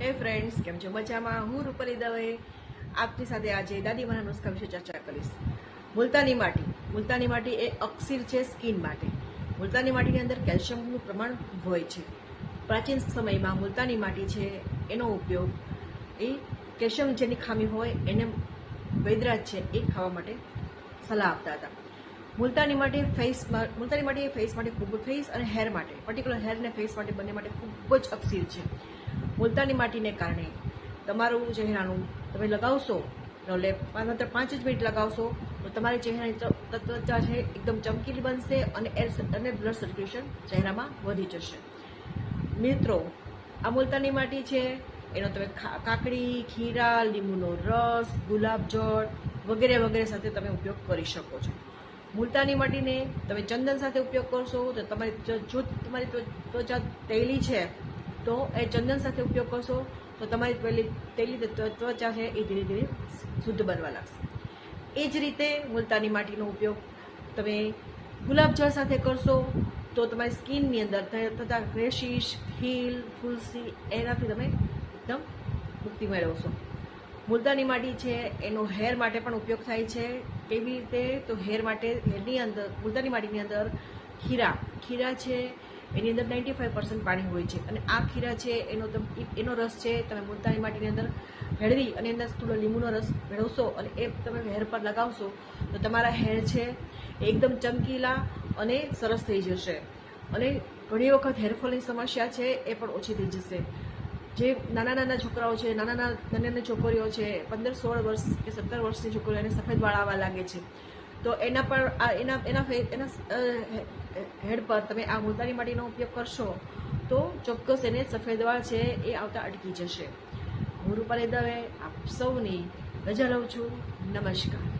હે ફ્રેન્ડ્સ કેમ છો? મજામાં? હું રૂપલી દવે. આપની સાથે આજે દાદીમાના નુસ્ખા વિશે ચર્ચા કરીશ. મુલતાની માટી. મુલતાની માટી એ અક્ષીર છે સ્કિન માટે. મુલતાની માટીની અંદર કેલ્શિયમનું પ્રમાણ હોય છે. પ્રાચીન સમયમાં મુલતાની માટી છે એનો ઉપયોગ. એ કેલ્શિયમ જેની ખામી હોય એને વૈદરાજ છે એ ખાવા માટે સલાહ આપતા હતા. મુલતાની માટે ફેસ મુલતાની માટે ફેસ માટે ખૂબ ફેસ અને હેર માટે. પર્ટિક્યુલર હેર અને ફેસ માટે બંને માટે ખૂબ જ અક્ષીર છે. મુલતાની માટીને કારણે તમારું ચહેરાનું તમે લગાવશો એટલે માત્ર પાંચ જ મિનિટ લગાવશો, તો તમારી ચહેરાની ત્વચા છે એકદમ ચમકીલી બનશે અને એર અને બ્લડ સર્ક્યુલેશન ચહેરામાં વધી જશે. મિત્રો, આ મુલતાની માટી છે, એનો તમે કાકડી, ખીરા, લીંબુનો રસ ગુલાબજળ વગેરે વગેરે સાથે તમે ઉપયોગ કરી શકો છો. મુલતાની માટીને તમે ચંદન સાથે ઉપયોગ કરશો, તો તમારી જો તમારી ત્વ- ત્વચા તૈલી છે તો એ ચંદન સાથે ઉપયોગ કરશો તો તમારી પેલી તેલી ત્વચા છે એ ધીરે ધીરે શુદ્ધ બનવા લાગશે. એ જ રીતે મુલતાની માટીનો ઉપયોગ તમે ગુલાબજળ સાથે કરશો તો તમારી સ્કિનની અંદર થતા રેશિશ ખીલ ફુલસી એનાથી તમે એકદમ મુક્તિ મેળવશો મુલતાની માટી છે, એનો હેર માટે પણ ઉપયોગ થાય છે. કેવી રીતે? તો હેર માટે, હેરની અંદર, મુલતાની માટીની અંદર ખીરા ખીરા છે એની અંદર નાઇન્ટી ફાઇવ પર્સન્ટ પાણી હોય છે. અને આ ખીરા છે, એનો તમ- એનો રસ છે, તમે મુલતાની માટીની અંદર ભેળવી અને અંદર થોડો લીંબુનો રસ ભેળવશો અને એ તમે હેર પર લગાવશો, તો તમારા હેર છે એકદમ ચમકીલા અને સરસ થઈ જશે. અને ઘણી વખત હેરફોલની સમસ્યા છે, એ પણ ઓછી થઈ જશે. જે નાના નાના છોકરાઓ છે, નાના નાના નાની છોકરીઓ છે, પંદર સોળ વર્ષ કે સત્તર વર્ષની છોકરીઓ એને સફેદ વાળ આવવા લાગે છે. તો એના પર એના એના એના હેડ પર તમે આ મુલતાની માટીનો ઉપયોગ કરશો, તો ચોક્કસ એને સફેદ વાળ છે એ આવતા અટકી જશે. હું રૂપાલી દવે, આપ સૌની રજા લઉં છું. નમસ્કાર.